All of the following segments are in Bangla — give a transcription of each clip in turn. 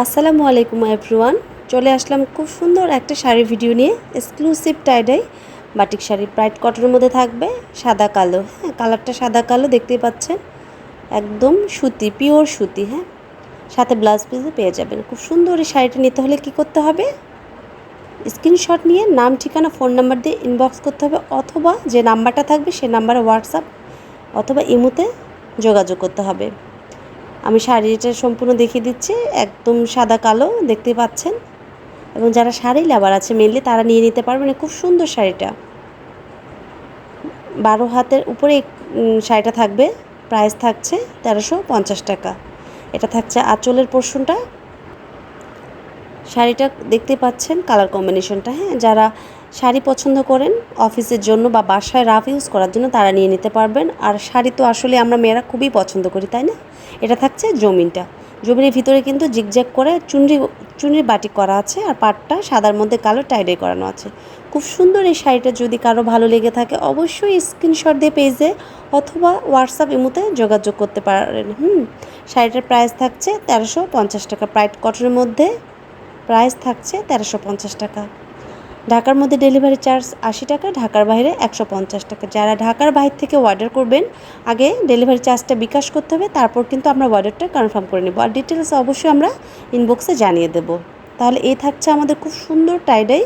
আসসালামু আলাইকুম এভরিওয়ান চলে আসলাম খুব সুন্দর একটা শাড়ি ভিডিও নিয়ে। Exclusive tie dye batik sari bright কটনের মধ্যে থাকবে, সাদা কালো। হ্যাঁ কালারটা সাদা কালো, দেখতেই পাচ্ছেন। একদম সুতি পিওর সুতি হ্যাঁ। সাথে ব্লাউজ পিসও পেয়ে যাবেন। খুব সুন্দর এই শাড়িটা নিতে হলে কি করতে হবে? স্ক্রিনশট নিয়ে নাম, ঠিকানা ফোন নাম্বার দিয়ে ইনবক্স করতে হবে, অথবা যে নাম্বারটা থাকবে সে নাম্বারে হোয়াটসঅ্যাপ অথবা ইমুতে যোগাযোগ করতে হবে। আমি শাড়িটা সম্পূর্ণ দেখিয়ে দিচ্ছি, একদম সাদা কালো দেখতে পাচ্ছেন? এবং যারা শাড়ি লাভার আছে মেনলি তারা নিয়ে নিতে পারবেন খুব সুন্দর শাড়িটা। বারো হাতের উপরে শাড়িটা থাকবে প্রাইস থাকছে তেরোশো পঞ্চাশ টাকা। এটা থাকছে আঁচলের পোর্শনটা শাড়িটা দেখতে পাচ্ছেন কালার কম্বিনেশনটা হ্যাঁ? যারা শাড়ি পছন্দ করেন অফিসের জন্য বা বাসায় রাফ ইউজ করার জন্য তারা নিয়ে নিতে পারবেন। আর শাড়ি তো আসলে আমরা মেয়েরা খুবই পছন্দ করি, তাই না? এটা থাকছে জমিনটা। জমিনের ভিতরে কিন্তু জিগজ্যাগ করে চুনরি চুনরি বাটিক করা আছে আর পাটটা সাদার মধ্যে কালো টাইডাই করানো আছে। খুব সুন্দর এই শাড়িটা, যদি কারও ভালো লেগে থাকে, অবশ্যই স্ক্রিনশট দিয়ে পেজে অথবা হোয়াটসঅ্যাপ ইমুতে যোগাযোগ করতে পারেন। হুম, শাড়িটার প্রাইস থাকছে তেরোশো পঞ্চাশ টাকা। প্রাইট কটনের মধ্যে প্রাইস থাকছে তেরোশো পঞ্চাশ টাকা। ঢাকার মধ্যে ডেলিভারি চার্জ আশি টাকা, ঢাকার বাইরে একশো পঞ্চাশ টাকা। যারা ঢাকার বাইরে থেকে অর্ডার করবেন, আগে ডেলিভারি চার্জটা বিকাশ করতে হবে, তারপর কিন্তু আমরা অর্ডারটা কনফার্ম করে নেব। আর ডিটেলস অবশ্যই আমরা ইনবক্সে জানিয়ে দেব। তাহলে এই থাকছে আমাদের খুব সুন্দর টাইডাই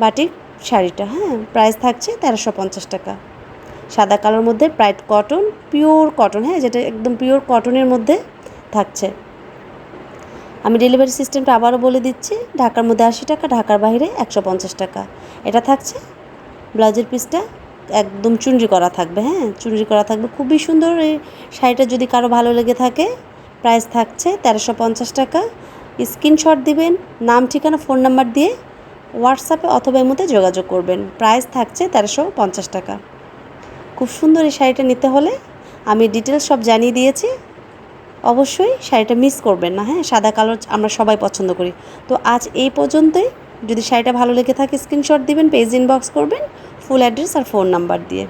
বাটিক শাড়িটা হ্যাঁ? প্রাইস থাকছে তেরোশো পঞ্চাশ টাকা। সাদা কালোর মধ্যে ব্রাইট কটন পিওর কটন হ্যাঁ? যেটা একদম পিওর কটনের মধ্যে থাকছে। আমি ডেলিভারি সিস্টেমটা আবারও বলে দিচ্ছি, ঢাকার মধ্যে আশি টাকা, ঢাকার বাইরে একশো পঞ্চাশ টাকা। এটা থাকছে, ব্লাউজের পিসটা একদম চুনরি করা থাকবে হ্যাঁ চুনরি করা থাকবে। খুবই সুন্দর, এই শাড়িটা যদি কারও ভালো লেগে থাকে, প্রাইস থাকছে তেরোশো পঞ্চাশ টাকা। স্ক্রিনশট দিবেন, নাম, ঠিকানা, ফোন নাম্বার দিয়ে হোয়াটসঅ্যাপে অথবা এমতে যোগাযোগ করবেন। প্রাইস থাকছে তেরোশো পঞ্চাশ টাকা। খুব সুন্দর এই শাড়িটা নিতে হলে আমি ডিটেলস সব জানিয়ে দিয়েছি। অবশ্যই শাড়িটা মিস করবেন না হ্যাঁ? সাদা কালো আমরা সবাই পছন্দ করি। তো আজ এই পর্যন্তই। যদি শাড়িটা ভালো লেগে থাকে স্ক্রিনশট দিবেন পেজ ইনবক্স করবেন ফুল অ্যাড্রেস আর ফোন নাম্বার দিয়ে।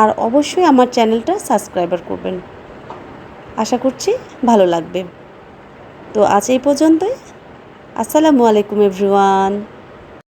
আর অবশ্যই আমার চ্যানেলটা সাবস্ক্রাইবার করবেন। আশা করছি ভালো লাগবে। তো আজ এই পর্যন্তই। আসসালামু আলাইকুম এভরিওয়ান